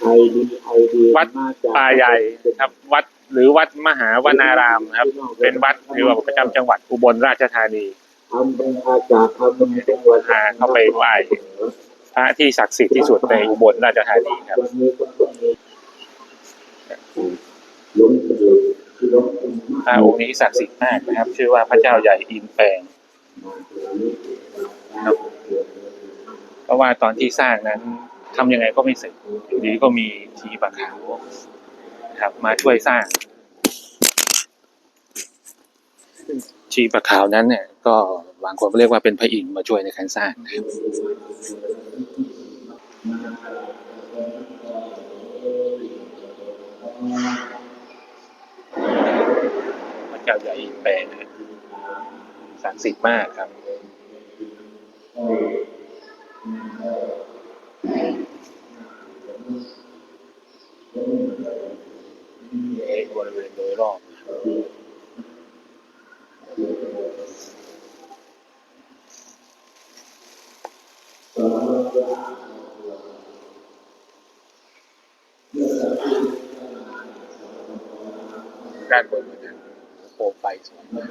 ไอดีไอดีวัดป่าใหญ่ครับ วัดหรือวัดมหาวนารามครับ เป็นวัดที่ว่าประจำจังหวัดอุบลราชธานีอำเภออาจากอำเภอจังหวัดพาเข้าไปไหว้พระที่ศักดิ์สิทธิ์ที่สุดในอุบลราชธานีครับวันนี้ก็ต้องมีหลวงปู่ที่หลวงปู่พระองค์นี้ศักดิ์สิทธิ์มากนะครับ ชื่อว่าพระเจ้าใหญ่อินแปลงครับเพราะว่าตอนที่สร้างนั้น ทำยังไงก็ไม่เสร็จอยู่ดีก็มีทีปะขาวครับ มาช่วยสร้างชีปะขาวนั้นเนี่ย ก็บางคนก็เรียกว่าเป็นพระอินทร์มาช่วยในการสร้างนะครับพระเจ้าใหญ่แปลงนะศักดิ์สิทธิ์มากครับ บริเวณโดยรอบด้านบนมันโคมไฟสวยมาก